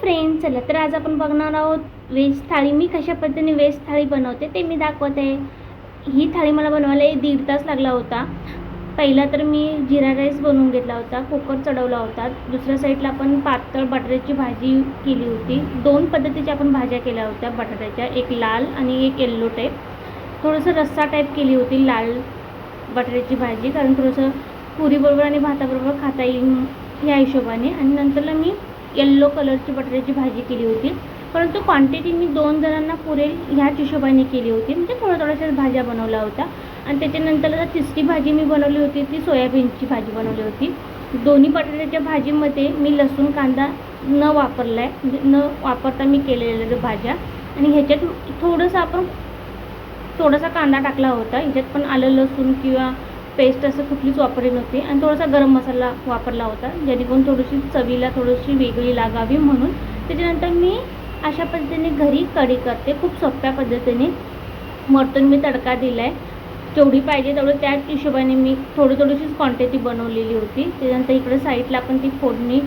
Friend चला तर आज आपण बघणार आहोत व्हेज थाळी. मी कशा पद्धतीने व्हेज थाळी बनवते ते मी दाखवते. ही थाळी मला बनवायला एक दीड तास लागला होता. पहिला तर मी जिरा राईस बनवून घेतला होता कुकर चढवला होता. दुसऱ्या साईडला आपण पातळ बटाट्याची भाजी केली होती. दोन पद्धतीच्या आपण भाज्या केल्या होत्या बटाट्याच्या. एक लाल आणि एक येल्लो टाईप थोडंसं रस्सा टाईप केली होती लाल बटाट्याची भाजी. कारण थोडंसं पुरीबरोबर आणि भाताबरोबर खाता येईल ह्या हिशोबाने. आणि नंतरला मी येल्लो कलरची बटाट्याची भाजी केली होती. परंतु क्वांटिटी मी दोन जणांना पुरेल ह्याच हिशोबाने केली होती. म्हणजे थोड्या थोड्याशाच भाज्या बनवल्या होत्या. आणि त्याच्यानंतर तिसरी भाजी मी बनवली होती ती सोयाबीनची भाजी बनवली होती. दोन्ही बटाट्याच्या भाजीमध्ये मी लसूण कांदा न वापरला आहे म्हणजे न वापरता मी केलेल्या भाज्या. आणि ह्याच्यात थोडंसं आपण थोडासा कांदा टाकला होता. ह्याच्यात पण आलं लसूण किंवा पेस्ट असं कुठलीच वापरली नव्हती. आणि थोडासा गरम मसाला वापरला होता. जेणेकरून थोडीशी चवीला थोडीशी वेगळी लागावी म्हणून. त्याच्यानंतर मी अशा पद्धतीने घरी कढी करते. खूप सोप्या पद्धतीने. वरतून मी तडका दिला आहे जेवढी पाहिजे तेवढं त्याच हिशोबाने मी थोडी थोडीशीच क्वांटिटी बनवलेली होती. त्याच्यानंतर इकडे साईडला पण ती फोडणी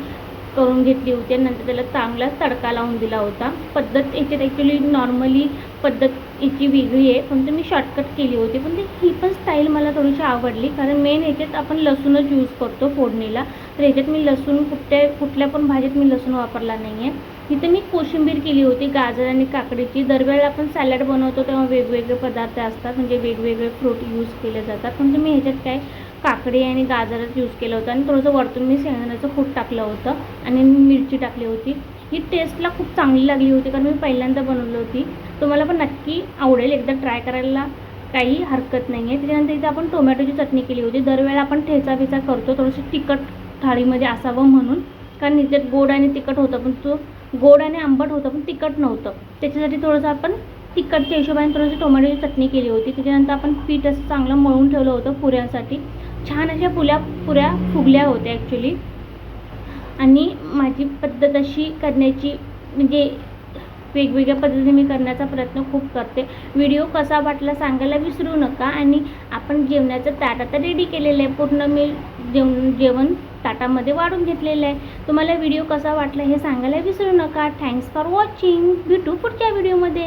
करून घेतली होती आणि नंतर त्याला चांगला तडका लावून दिला होता. पद्धत याच्यात ॲक्च्युली नॉर्मली पद्धत याची वेगळी आहे पण मी शॉर्टकट केली होती. पण ती ही पण स्टाईल मला थोडीशी आवडली कारण मेन ह्याच्यात आपण लसूणच यूज करतो फोडणीला. तर ह्याच्यात मी लसूण कुठल्या कुठल्या पण भाजीत मी लसूण वापरला नाही आहे इथं मी कोशिंबीर केली होती गाजर आणि काकडीची. दरवेळेला आपण सॅलड बनवतो तेव्हा वेगवेगळे पदार्थ असतात म्हणजे वेगवेगळे फ्रूट यूज केले जातात. पण मी ह्याच्यात काय काकडी आणि गाजरच यूज केलं होतं. आणि थोडंसं वरतून मी शेंगदाण्याचं खूप टाकलं होतं आणि मिरची टाकली होती. ही टेस्टला खूप चांगली लागली होती कारण मी पहिल्यांदा बनवली होती. तुम्हाला पण नक्की आवडेल. एकदा ट्राय करायला काही हरकत नाही आहे त्याच्यानंतर इथे आपण टोमॅटोची चटणी केली होती. दरवेळेला आपण ठेचा बिचा करतो. थोडंसं तिखट थाळीमध्ये असावं म्हणून. कारण इथे गोड आणि तिखट होतं पण तो गोड आणि आंबट होतं पण तिखट नव्हतं. त्याच्यासाठी थोडंसं आपण तिखटच्या हिशोबाने थोडीशी टोमॅटोची चटणी केली होती. त्याच्यानंतर आपण पीठ असं चांगलं मळून ठेवलं होतं पुऱ्यांसाठी. छान अशा पुल्या पुऱ्या फुगल्या होत्या ॲक्च्युली आणि माझी पद्धत अशी करण्याची म्हणजे वेगवेगळ्या पद्धतीने मी करण्याचा प्रयत्न खूप करते. व्हिडिओ कसा वाटला सांगायला विसरू नका आणि आपण जेवणाचं ताट आता रेडी केलेलं आहे. पूर्ण मी जेवण जेवण ताटामध्ये वाढून घेतलेलं आहे. तुम्हाला व्हिडिओ कसा वाटला हे सांगायला विसरू नका. थँक्स फॉर वॉचिंग भेटू पुढच्या व्हिडिओमध्ये